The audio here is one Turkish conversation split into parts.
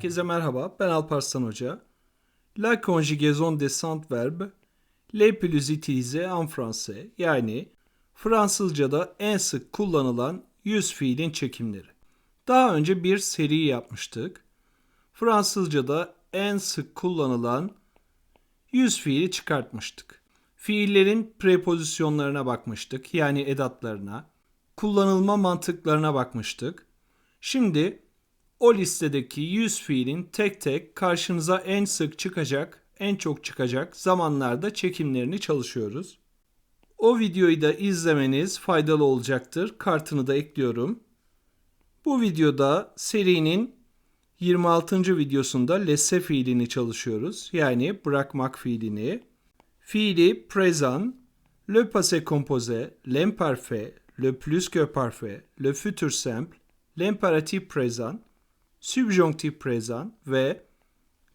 Herkese merhaba, ben Alparslan Hoca. La conjugaison des cent verbes les plus utilisés en français yani Fransızca'da en sık kullanılan yüz fiilin çekimleri. Daha önce bir seri yapmıştık. Fransızca'da en sık kullanılan yüz fiili çıkartmıştık. Fiillerin prepozisyonlarına bakmıştık yani edatlarına, kullanılma mantıklarına bakmıştık. Şimdi o listedeki 100 fiilin tek tek karşınıza en sık çıkacak, en çok çıkacak zamanlarda çekimlerini çalışıyoruz. O videoyu da izlemeniz faydalı olacaktır. Kartını da ekliyorum. Bu videoda serinin 26. videosunda lesse fiilini çalışıyoruz. Yani bırakmak fiilini. Fiili présent, le passé composé, l'imparfait, le plus que parfait, le futur simple, l'impératif présent, subjonktif présent ve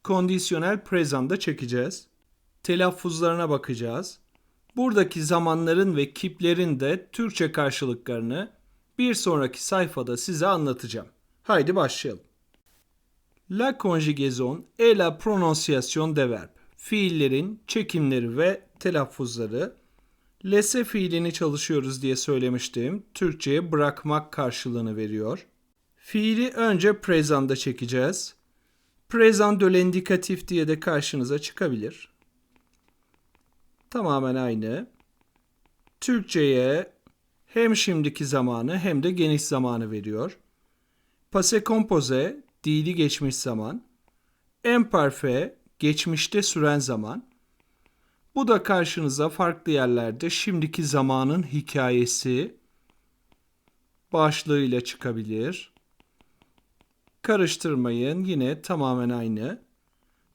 kondisyonel présent'da çekeceğiz. Telaffuzlarına bakacağız. Buradaki zamanların ve kiplerin de Türkçe karşılıklarını bir sonraki sayfada size anlatacağım. Haydi başlayalım. La conjugaison et la prononciation des verbes. Fiillerin çekimleri ve telaffuzları. Lese fiilini çalışıyoruz diye söylemiştim. Türkçe'ye bırakmak karşılığını veriyor. Fiili önce présent'da çekeceğiz. Présent de l'indikatif diye de karşınıza çıkabilir. Tamamen aynı. Türkçe'ye hem şimdiki zamanı hem de geniş zamanı veriyor. Passé composé, dili geçmiş zaman. Imparfait, geçmişte süren zaman. Bu da karşınıza farklı yerlerde şimdiki zamanın hikayesi başlığıyla çıkabilir. Karıştırmayın yine tamamen aynı.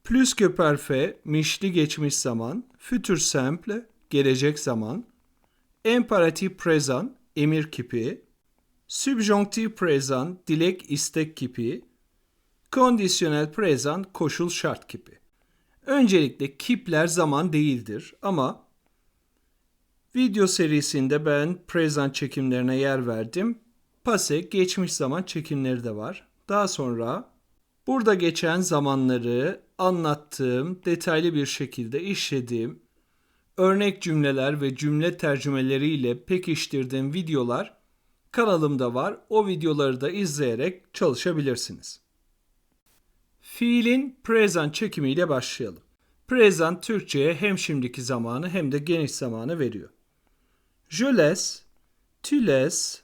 Plus que parfait, mişli geçmiş zaman. Futur simple, gelecek zaman. Imperatif présent, emir kipi. Subjonctif présent, dilek istek kipi. Kondisyonel présent, koşul şart kipi. Öncelikle kipler zaman değildir ama video serisinde ben present çekimlerine yer verdim. Pase geçmiş zaman çekimleri de var. Daha sonra burada geçen zamanları anlattığım, detaylı bir şekilde işlediğim, örnek cümleler ve cümle tercümeleriyle pekiştirdiğim videolar kanalımda var. O videoları da izleyerek çalışabilirsiniz. Fiilin present çekimiyle başlayalım. Present Türkçe'ye hem şimdiki zamanı hem de geniş zamanı veriyor. Je laisse, tu laisses,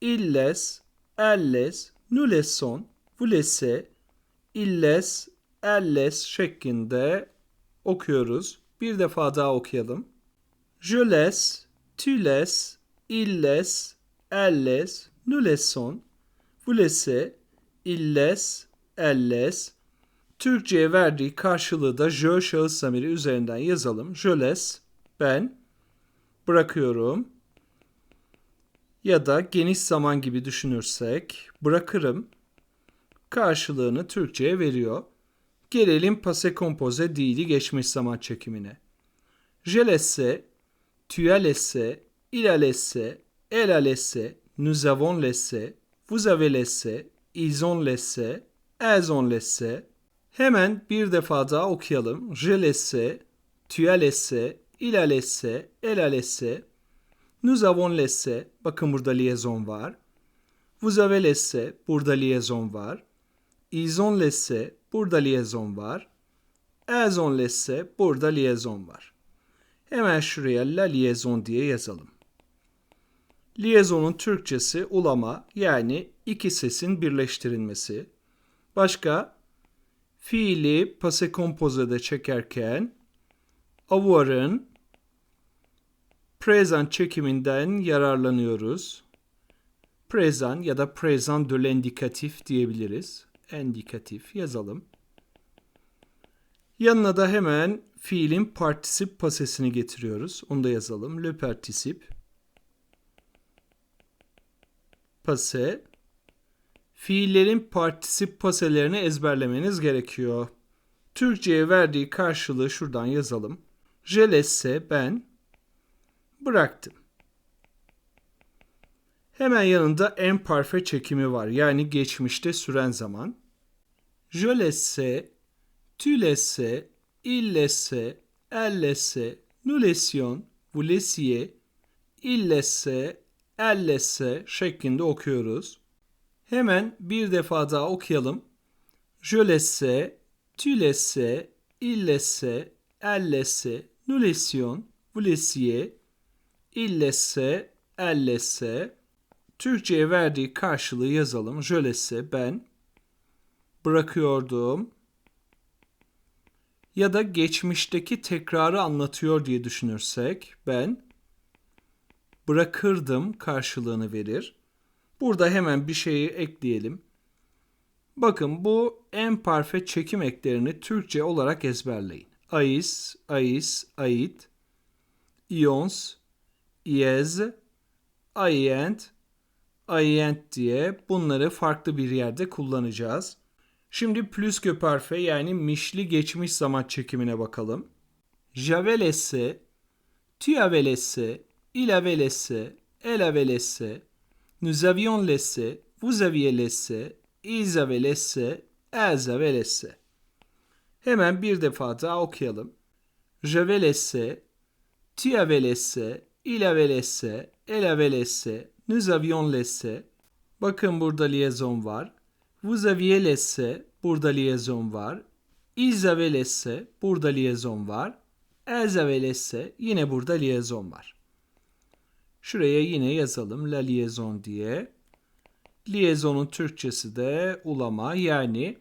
il laisse, elle laisse, nous laissons, vous laissez, şeklinde okuyoruz. Bir defa daha okuyalım. Je laisse, tu laisses, il laisse, elle laisse, nous laissons, vous laissez, il laisse, elle laisse. Türkçe'ye verdiği karşılığı da je şahıs zamiri üzerinden yazalım. Je laisse, ben, bırakıyorum. Ya da geniş zaman gibi düşünürsek bırakırım karşılığını Türkçe'ye veriyor. Gelelim passé composé dili geçmiş zaman çekimine. Je laisse, tu as laissé, il a laissé, elle a laissé, nous avons laissé, vous avez laissé, ils ont laissé, elles ont laissé. Hemen bir defa daha okuyalım. Je laisse, tu as laissé, il a laissé, elle a laissé, nous avons laissé, bakın burada liaison var. Vous avez laissé, burada liaison var. Ils ont laissé, burada liaison var. Elles ont laissé, burada liaison var. Hemen şuraya la liaison diye yazalım. Liaison'un Türkçesi ulama yani iki sesin birleştirilmesi. Başka fiili passé composé'de çekerken avoir'ın present çekiminden yararlanıyoruz. Present ya da present de l'indikatif diyebiliriz. Indikatif yazalım. Yanına da hemen fiilin partisip pasesini getiriyoruz. Onu da yazalım. Le particip. Pase. Fiillerin partisip paselerini ezberlemeniz gerekiyor. Türkçe'ye verdiği karşılığı şuradan yazalım. Je laisse ben bıraktım. Hemen yanında en parfe çekimi var. Yani geçmişte süren zaman. je laissais, tu laissais, il laissait, elle laissait, nous laissions, vous laissiez, il laissait, elle laissait şeklinde okuyoruz. Hemen bir defa daha okuyalım. Je laissais, tu laissais, il laissait, elle laissait, nous laissions, vous laissiez, il laissait, elle laissait. Türkçe'ye verdiği karşılığı yazalım. Laissais, ben bırakıyordum. Ya da geçmişteki tekrarı anlatıyor diye düşünürsek ben bırakırdım karşılığını verir. Burada hemen bir şeyi ekleyelim. Bakın bu en parfe çekim eklerini Türkçe olarak ezberleyin. Ais, ais, ait, ions, iez, aient, aient diye bunları farklı bir yerde kullanacağız. Şimdi plus parfait yani mişli geçmiş zaman çekimine bakalım. J'avais laissé, tu avais laissé, il avait laissé, elle avait laissé, nous avions laissé, vous aviez laissé, ils avaient laissé, elles avaient laissé. Hemen bir defa daha okuyalım. J'avais laissé, tu avais il avait laissé, elle avait laissé, nous avions laissé. Bakın burada liaison var. Vous aviez laissé, burada liaison var. Ils avaient laissé, burada liaison var. Elles avaient laissé, yine burada liaison var. Şuraya yine yazalım la liaison diye. Liaison'un Türkçesi de ulama yani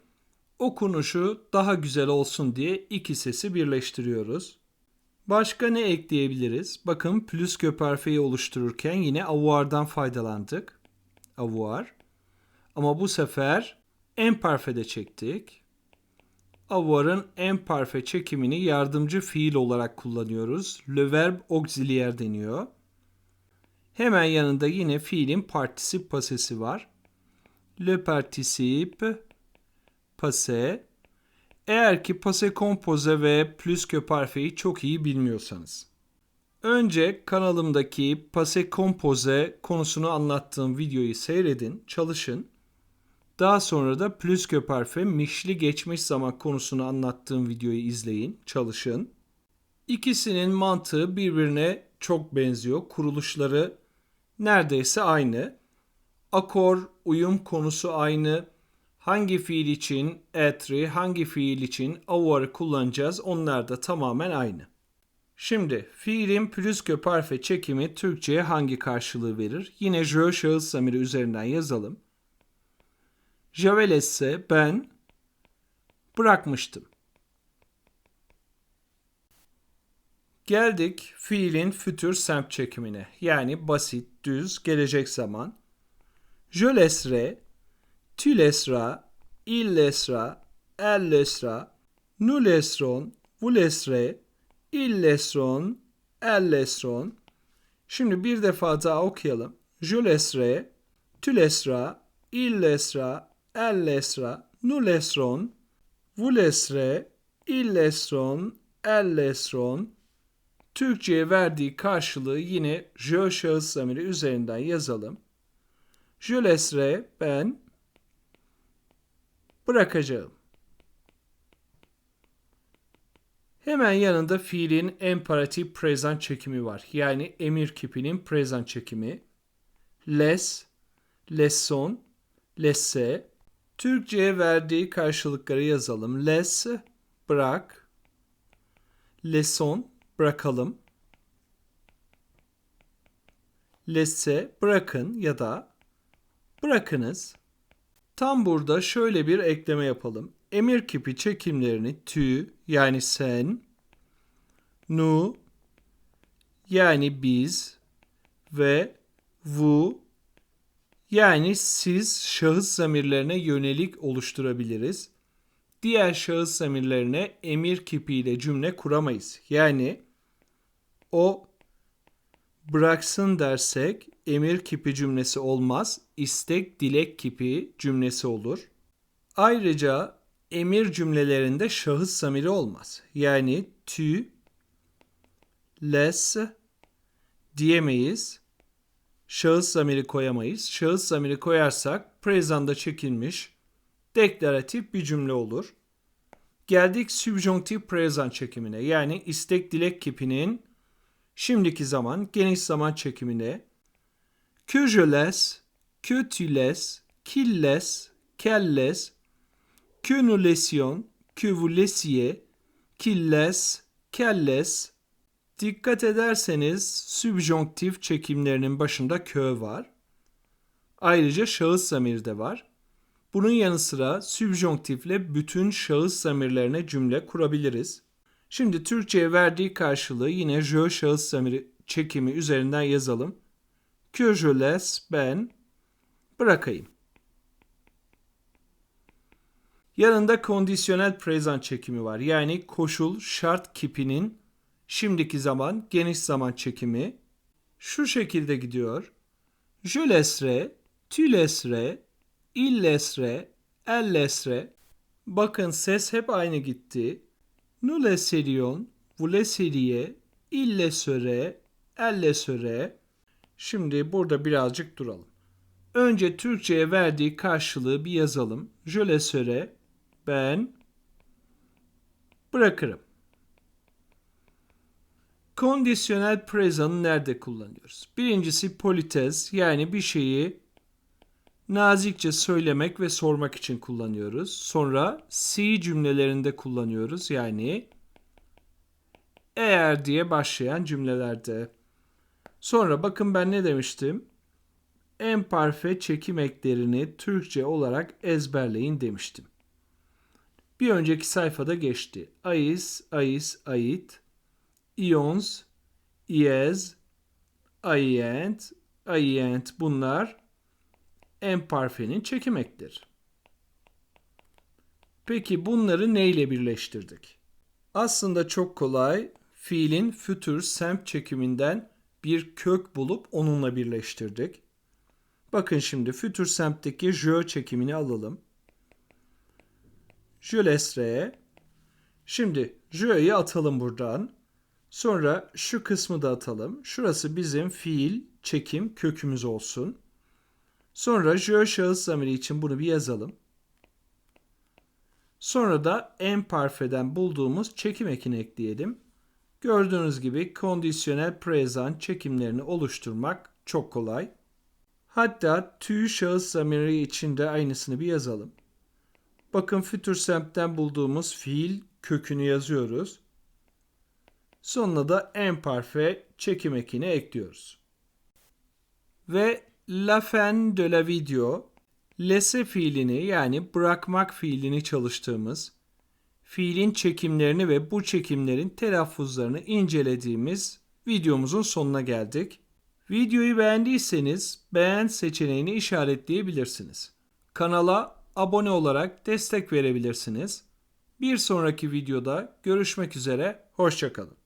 okunuşu daha güzel olsun diye iki sesi birleştiriyoruz. Başka ne ekleyebiliriz? Bakın plus parfait'i oluştururken yine avoir'dan faydalandık. Avoir. Ama bu sefer en parfait'e çektik. Avoir'ın en parfait çekimini yardımcı fiil olarak kullanıyoruz. Le verbe auxiliaire deniyor. Hemen yanında yine fiilin particip pasesi var. Le participe passé. Eğer ki passé composé ve plus que parfait'i çok iyi bilmiyorsanız. Önce kanalımdaki passé composé konusunu anlattığım videoyu seyredin, çalışın. Daha sonra da plus que parfait mişli geçmiş zaman konusunu anlattığım videoyu izleyin, çalışın. İkisinin mantığı birbirine çok benziyor. Kuruluşları neredeyse aynı. Akor, uyum konusu aynı. Hangi fiil için etri, hangi fiil için avarı kullanacağız onlar da tamamen aynı. Şimdi fiilin que parfait çekimi Türkçe'ye hangi karşılığı verir? Yine je şahıs zamiri üzerinden yazalım. J'avais laissé, ben bırakmıştım. Geldik fiilin fütür semp çekimine. Yani basit, düz, gelecek zaman. Je laisserai, tu laisseras, il laissera, elle laissera, nous laisserons, vous laisserez, ils laisseront, elles laisseront. Şimdi bir defa daha okuyalım. Je laisserai, tu laisseras, il laissera, elle laissera, nous laisserons, vous laisserez, ils laisseront, elles laisseront. Türkçe'ye verdiği karşılığı yine je şahıs zamiri üzerinden yazalım. Laisserai, ben bırakacağım. Hemen yanında fiilin imperatif present çekimi var. Yani emir kipinin present çekimi. Les, lesson, lesse. Türkçe'ye verdiği karşılıkları yazalım. Les, bırak. Lesson, bırakalım. Lesse, bırakın ya da bırakınız. Tam burada şöyle bir ekleme yapalım. Emir kipi çekimlerini tü yani sen, nu yani biz ve vu yani siz şahıs zamirlerine yönelik oluşturabiliriz. Diğer şahıs zamirlerine emir kipiyle cümle kuramayız. Yani o bıraksın dersek emir kipi cümlesi olmaz. istek dilek kipi cümlesi olur. Ayrıca emir cümlelerinde şahıs zamiri olmaz. Yani tu, les diyemeyiz. Şahıs zamiri koyamayız. Şahıs zamiri koyarsak present'da çekilmiş deklaratif bir cümle olur. Geldik subjonktif present çekimine yani istek dilek kipinin şimdiki zaman geniş zaman çekimine. Que je laisse, que tu laisses, qu'il laisse, qu'elle laisse, que nous laissions, que vous laissiez, qu'il laisse, qu'elle laisse. Dikkat ederseniz subjonktif çekimlerinin başında kö var. Ayrıca şahıs zamiri de var. Bunun yanı sıra subjonktifle bütün şahıs zamirlerine cümle kurabiliriz. Şimdi Türkçe'ye verdiği karşılığı yine je şahıs zamiri çekimi üzerinden yazalım. Que je laisse ben bırakayım. Yanında kondisyonel present çekimi var. Yani koşul şart kipinin şimdiki zaman geniş zaman çekimi şu şekilde gidiyor. Je laisserai, tu laisserais, il laisserait, elle laisserait. Bakın ses hep aynı gitti. Nous laisserions, vous laisseriez, il laisserait, elle laisserait. Şimdi burada birazcık duralım. Önce Türkçe'ye verdiği karşılığı bir yazalım. Je laisserai, ben bırakırım. Kondisyonel present'ı nerede kullanıyoruz? Birincisi politez yani bir şeyi nazikçe söylemek ve sormak için kullanıyoruz. Sonra si cümlelerinde kullanıyoruz. Yani eğer diye başlayan cümlelerde. Sonra bakın ben ne demiştim? En parfe çekim eklerini Türkçe olarak ezberleyin demiştim. Bir önceki sayfada geçti. Ais, ais, ait, ions, iez, aient, aient bunlar en parfenin çekim ekleri. Peki bunları neyle birleştirdik? Aslında çok kolay. Fiilin future semp çekiminden bir kök bulup onunla birleştirdik. Bakın şimdi future semp'teki je çekimini alalım. Laisserai. Şimdi je'yi atalım buradan. Sonra şu kısmı da atalım. Şurası bizim fiil çekim kökümüz olsun. Sonra je şahıs zamiri için bunu bir yazalım. Sonra da en parfeden bulduğumuz çekim ekini ekleyelim. Gördüğünüz gibi kondisyonel present çekimlerini oluşturmak çok kolay. Hatta tü şahıs zamiri için de aynısını bir yazalım. Bakın future semp'ten bulduğumuz fiil kökünü yazıyoruz. Sonuna da en parfe çekim ekini ekliyoruz. Ve la fin de la video lese fiilini yani bırakmak fiilini çalıştığımız fiilin çekimlerini ve bu çekimlerin telaffuzlarını incelediğimiz videomuzun sonuna geldik. Videoyu beğendiyseniz beğen seçeneğini işaretleyebilirsiniz. Kanala abone olarak destek verebilirsiniz. Bir sonraki videoda görüşmek üzere, hoşçakalın.